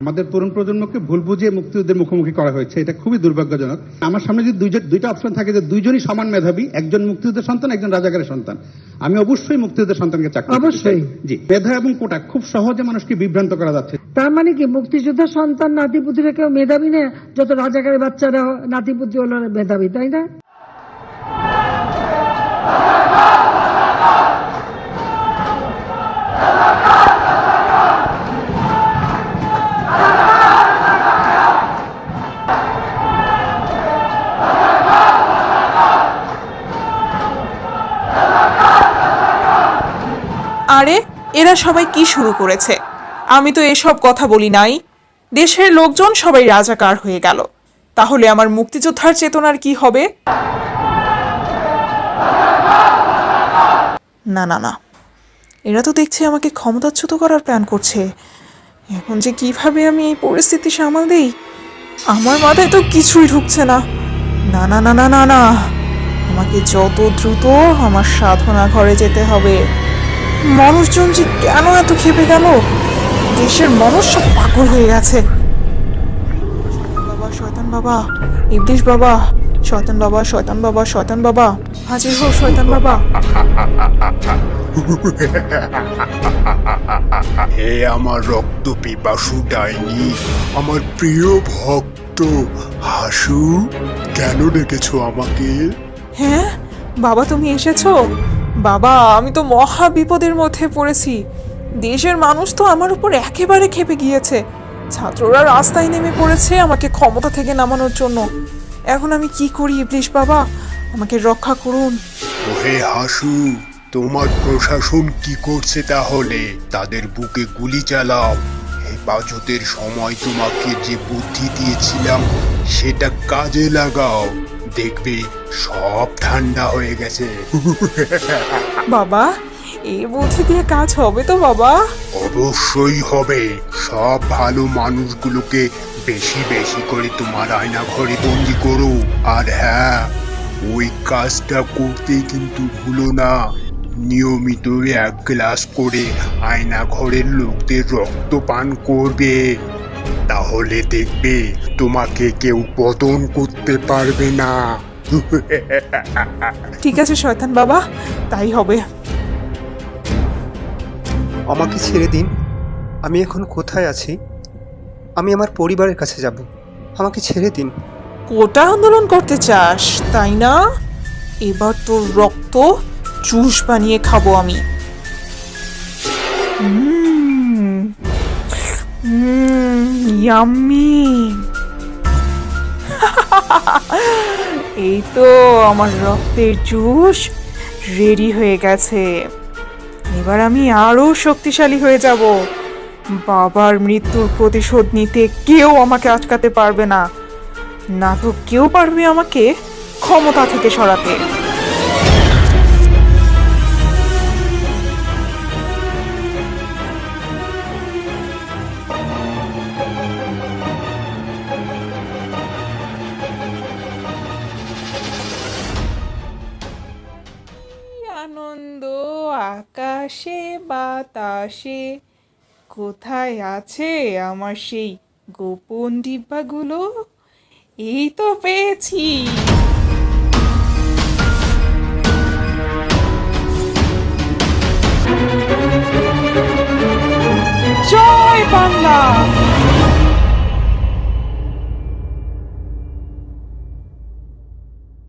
আমাদের তরুণ প্রজন্মকে ভুল বুঝিয়ে মুক্তিযুদ্ধের মুখোমুখি করা হয়েছে এটা খুবই দুর্ভাগ্যজনক। আমার সামনে যদি দুইজন দুইটা অপশন থাকে যে দুইজনই সমান মেধাবী একজন মুক্তিযুদ্ধের সন্তান একজন রাজাকারের সন্তান। আমি অবশ্যই মুক্তিযুদ্ধের সন্তানকে চাকরি। অবশ্যই। জি। মেধা এবং কোটা খুব সহজে মানুষকে বিভ্রান্ত করা যাচ্ছে। তার মানে কি মুক্তিযুদ্ধের সন্তান নাতিপুতিরা কেউ মেধাবী না যত রাজাকারের বাচ্চারা নাতিপুতি হলো মেধাবী তাই না? আরে, এরা সবাই কি শুরু করেছে? আমি তো এসব কথা বলি নাই। দেশের লোকজন সবাই রাজাকার হয়ে গেল। তাহলে আমার মুক্তিযোদ্ধার চেতনার কি হবে? না না না। এরা তো দেখছি আমাকে ক্ষমতাচ্যুত করার প্ল্যান করছে। এখন যে কীভাবে আমি এই পরিস্থিতি সামাল দিই, আমার মাথায় তো কিছুই ঢুকছে না। না না না না না না। আমাকে যত দ্রুত আমার সাধনা ঘরে যেতে হবে। মানুষজন যে কেন এত খেপে গেল? দেশের মানুষ সব পাগল হয়ে গেছে। বাবা, শয়তান বাবা ইবলিশ বাবা, শয়তান বাবা শয়তান বাবা শয়তান বাবা, হাজির হো শয়তান বাবা। হে আমার রক্ত পিপাসু ডাইনি, আমার প্রিয় ভক্ত হাসু, কেন ডেকেছো আমাকে? হ্যাঁ? বাবা, তুমি এসেছ? বাবা, আমি তো মহা বিপদের মধ্যে পড়েছি। দেশের মানুষ তো আমার উপর একেবারে খেপে গিয়েছে। ছাত্ররা রাস্তায় নেমে পড়েছে আমাকে ক্ষমতা থেকে নামানোর জন্য। এখন আমি কি করি ইবলিশ বাবা? আমাকে রক্ষা করুন। ওহে হাসু, তোমার প্রশাসন কি করছে তাহলে? তাদের বুকে গুলি চালাও। হেফাজতের সময় তোমাকে যে বুদ্ধি দিয়েছিলাম, সেটা কাজে লাগাও। দেখবে সব ঠান্ডা হয়ে গেছে। বাবা এই বুদ্ধি দিয়ে কাজ হবে তো বাবা। অবশ্যই হবে। সব ভালো মানুষগুলোকে বেশি বেশি করে তোমার আয়না ঘরে বন্দি করো। আর হ্যাঁ ওই কাজটা করতেই কিন্তু ভুলো না। নিয়মিত এক গ্লাস করে আয়না ঘরের লোকদের রক্ত পান করবে। তাহলে দেখবে তোমাকে কেউ পতন করতে পারবে না। ঠিক আছে শয়তান বাবা তাই হবে। আমাকে ছেড়ে দিন। আমি এখন কোথায় আছি? আমি আমার পরিবারের কাছে যাব। আমাকে ছেড়ে দিন। কোটা আন্দোলন করতে চাস তাই না? এবার তোর রক্ত জুস বানিয়ে খাব আমি। উম, yummy। এই তো আমার রক্তের জুস রেডি হয়ে গেছে। এবার আমি আরও শক্তিশালী হয়ে যাব। বাবার মৃত্যুর প্রতিশোধ নিতে কেউ আমাকে আটকাতে পারবে না। না তো কেউ পারবে আমাকে ক্ষমতা থেকে সরাতে। আকাশে বাতাসে কোথায় আছে আমার সেই গোপন ডিব্বাগুলো এই তো পেয়েছি।